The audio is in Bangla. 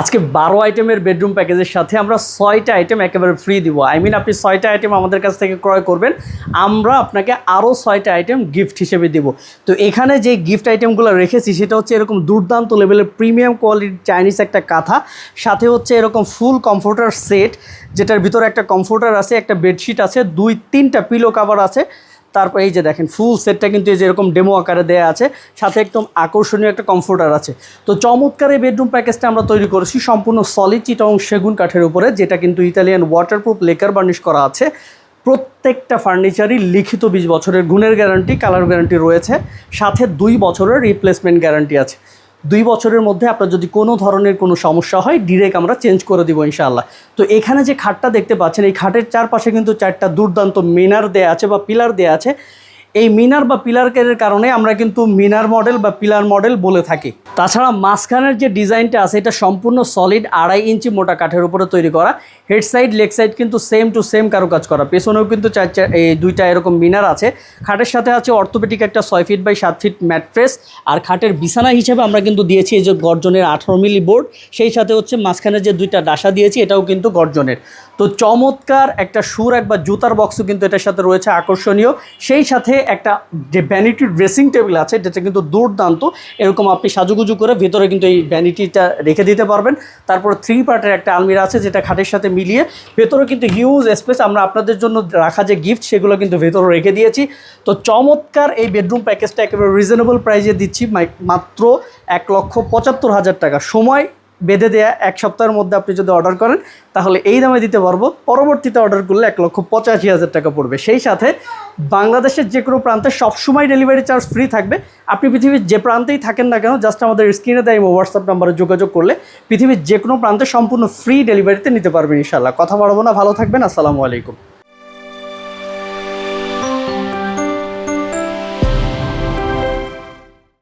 আজকে বারো আইটেমের বেডরুম প্যাকেজের সাথে আমরা ছয়টা আইটেম একেবারে ফ্রি দিব। আই মিন আপনি ছয়টা আইটেম আমাদের কাছ থেকে ক্রয় করবেন। আমরা আপনাকে আরও ছয়টা আইটেম গিফট হিসেবে দিব। তো এখানে যে গিফট আইটেমগুলো রেখেছি, সেটা হচ্ছে এরকম দুর্দান্ত লেভেলের প্রিমিয়াম কোয়ালিটির চাইনিজ একটা কাঁথা। সাথে হচ্ছে এরকম ফুল কমফোর্টার সেট যেটার ভিতরে একটা কমফোর্টার আছে, একটা বেডশিট আছে, দুই তিনটা পিলো কাভার আছে। তারপর এই যে দেখেন ফুল সেটটা কিন্তু এই যে এরকম ডেমো আকারে দেওয়া আছে, সাথে একদম আকর্ষণীয় একটা কমফোর্টার আছে। তো চমৎকার এই বেডরুম প্যাকেজটা আমরা তৈরি করেছি সম্পূর্ণ সলিড চিটং সেগুন কাঠের উপরে, যেটা কিন্তু ইতালিয়ান ওয়াটারপ্রুফ লেকার বার্নিশ করা আছে। প্রত্যেকটা ফার্নিচারই লিখিত বিশ বছরের, গুণের গ্যারান্টি কালার গ্যারান্টি রয়েছে। সাথে দুই বছরের রিপ্লেসমেন্ট গ্যারান্টি আছে। দুই বছরের মধ্যে আপনার যদি কোনো ধরনের কোনো সমস্যা হয় ডিরেক্ট আমরা চেঞ্জ করে দিব ইনশাআল্লাহ। তো এখানে যে খাটটা দেখতে পাচ্ছেন, এই খাটের চারপাশে কিন্তু চারটা দুর্দান্ত মিনার দেয়া আছে বা পিলার দেয়া আছে। এই মিনার বা পিলার কারণে আমরা কিন্তু মিনার মডেল বা পিলার মডেল বলে থাকি। তাছাড়া মাঝখানের যে ডিজাইনটা আছে, এটা সম্পূর্ণ সলিড আড়াই ইঞ্চি মোটা কাঠের উপরে তৈরি করা। হেড সাইড লেগ সাইড কিন্তু সেম টু সেম কারুকাজ করা। পেছনেও কিন্তু চার চার, এই দুইটা এরকম মিনার আছে। খাটের সাথে আছে অর্থোপেডিক একটা ছয় ফিট বাই সাত ফিট ম্যাট্রেস আর খাটের বিছানা হিসেবে আমরা কিন্তু দিয়েছি এই যে গর্জনের আঠারো মিলি বোর্ড সেই সাথে হচ্ছে মাঝখানে যে দুইটা ডাসা দিয়েছি, এটাও কিন্তু গর্জনের। তো চমৎকার একটা সুর এক বা জুতার বক্সও কিন্তু এটার সাথে রয়েছে, আকর্ষণীয়। সেই সাথে একটা যে ভ্যানিটি ড্রেসিং টেবিল আছে, যেটা কিন্তু দুর্দান্ত। এরকম আপনি সাজুগুজু করে ভেতরে কিন্তু এই ভ্যানিটিটা রেখে দিতে পারবেন। তারপর থ্রি পার্টের একটা আলমিরা আছে, যেটা খাটের সাথে মিলিয়ে ভেতরে কিন্তু হিউজ স্পেস আমরা আপনাদের জন্য রাখা যে গিফট সেগুলো কিন্তু ভেতরে রেখে দিয়েছি। তো চমৎকার এই বেডরুম প্যাকেজটা একেবারে রিজনেবল প্রাইজে দিচ্ছি মাত্র এক লক্ষ পঁচাত্তর হাজার টাকা। সময় বেঁধে দেয়া এক সপ্তাহের মধ্যে আপনি যদি অর্ডার করেন, তাহলে এই দামে দিতে পারব। পরবর্তীতে অর্ডার করলে এক লক্ষ পঁচাশি হাজার টাকা পড়বে। সেই সাথে বাংলাদেশের যে কোনো প্রান্তে সবসময় ডেলিভারি চার্জ ফ্রি থাকবে। আপনি পৃথিবীর যে প্রান্তেই থাকেন না কেন জাস্ট আমাদের স্ক্রিনে দেয় হোয়াটসঅ্যাপ নাম্বারে যোগাযোগ করলে পৃথিবীর যে কোনো প্রান্তে সম্পূর্ণ ফ্রি ডেলিভারিতে নিতে পারবেন ইনশাল্লাহ কথা বাড়াবো না, ভালো থাকবেন, আসসালামু আলাইকুম।